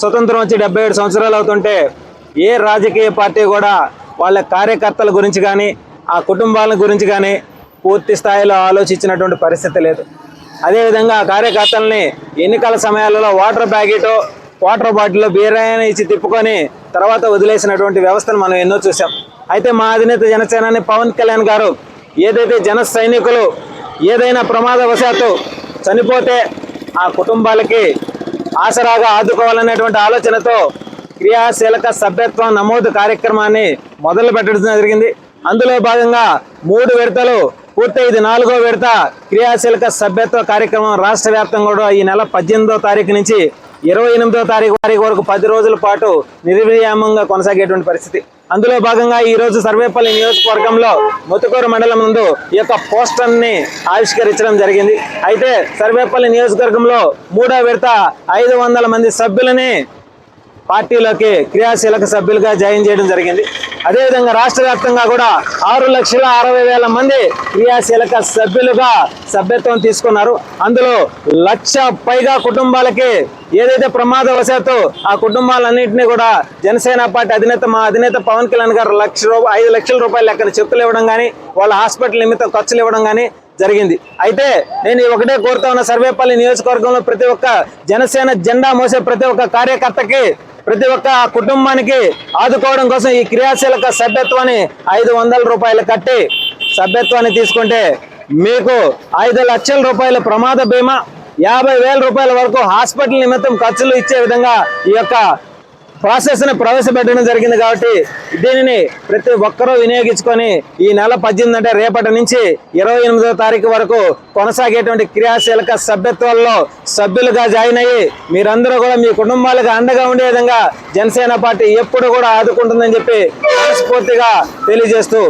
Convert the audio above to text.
స్వతంత్రం వచ్చి డెబ్బై ఏడు సంవత్సరాలు అవుతుంటే ఏ రాజకీయ పార్టీ కూడా వాళ్ళ కార్యకర్తల గురించి కానీ ఆ కుటుంబాల గురించి కానీ పూర్తి స్థాయిలో ఆలోచించినటువంటి పరిస్థితి లేదు. అదేవిధంగా ఆ కార్యకర్తల్ని ఎన్నికల సమయాలలో వాటర్ ప్యాకెట్ వాటర్ బాటిల్లో బీరాయని ఇచ్చి తిప్పుకొని తర్వాత వదిలేసినటువంటి వ్యవస్థను మనం ఎన్నో చూసాం అయితే మా అధినేత జనసేనాని పవన్ కళ్యాణ్ గారు ఏదైతే జన సైనికులు ఏదైనా ప్రమాదవశాత్తు చనిపోతే ఆ కుటుంబాలకి ఆసరాగా ఆదుకోవాలనేటువంటి ఆలోచనతో క్రియాశీలక సభ్యత్వం నమోదు కార్యక్రమాన్ని మొదలు పెట్టడం జరిగింది. అందులో భాగంగా మూడు విడతలు పూర్తయింది నాలుగో విడత క్రియాశీలక సభ్యత్వ కార్యక్రమం రాష్ట్ర వ్యాప్తంగా కూడా ఈ నెల పద్దెనిమిదో తారీఖు నుంచి ఇరవై ఎనిమిదో తారీఖు తారీఖు వరకు పది రోజుల పాటు నిర్విరామంగా కొనసాగేటువంటి పరిస్థితి. అందులో భాగంగా ఈ రోజు సర్వేపల్లి నియోజకవర్గంలో ముతుకూరు మండలం ముందు ఈ యొక్క పోస్టర్ని ఆవిష్కరించడం జరిగింది. అయితే సర్వేపల్లి నియోజకవర్గంలో మూడో విడత ఐదు వందల మంది సభ్యులని పార్టీలోకి క్రియాశీలక సభ్యులుగా జాయిన్ చేయడం జరిగింది. అదేవిధంగా రాష్ట్ర వ్యాప్తంగా కూడా ఆరు లక్షల అరవై వేల మంది క్రియాశీలక సభ్యులుగా సభ్యత్వం తీసుకున్నారు. అందులో లక్ష పైగా కుటుంబాలకి ఏదైతే ప్రమాదవశాత్తు ఆ కుటుంబాలన్నింటినీ కూడా జనసేన పార్టీ అధినేత మా అధినేత పవన్ కళ్యాణ్ గారు లక్ష రూపాయలు ఐదు లక్షల రూపాయలు లెక్కన చెక్కులు ఇవ్వడం కానీ వాళ్ళ హాస్పిటల్ నిమిత్తం ఖర్చులు ఇవ్వడం కానీ జరిగింది. అయితే నేను ఒకటే కోరుతా ఉన్న సర్వేపల్లి నియోజకవర్గంలో ప్రతి ఒక్క జనసేన జెండా మోసే ప్రతి ఒక్క కార్యకర్తకి ప్రతి ఒక్క కుటుంబానికి ఆదుకోవడం కోసం ఈ క్రియాశీలక సభ్యత్వాన్ని ఐదు వందల రూపాయలు కట్టి సభ్యత్వాన్ని తీసుకుంటే మీకు ఐదు లక్షల రూపాయల ప్రమాద బీమా యాభై వేల రూపాయల వరకు హాస్పిటల్ నిమిత్తం ఖర్చులు ఇచ్చే విధంగా ఈ యొక్క ప్రాసెస్ని ప్రవేశపెట్టడం జరిగింది కాబట్టి దీనిని ప్రతి ఒక్కరూ వినియోగించుకొని ఈ నెల పద్దెనిమిది అంటే రేపటి నుంచి ఇరవై ఎనిమిదో తారీఖు వరకు కొనసాగేటువంటి క్రియాశీలక సభ్యత్వాల్లో సభ్యులుగా జాయిన్ అయ్యి మీరందరూ కూడా మీ కుటుంబాలకు అండగా ఉండే విధంగా జనసేన పార్టీ ఎప్పుడు కూడా ఆదుకుంటుందని చెప్పి మనస్ఫూర్తిగా తెలియజేస్తూ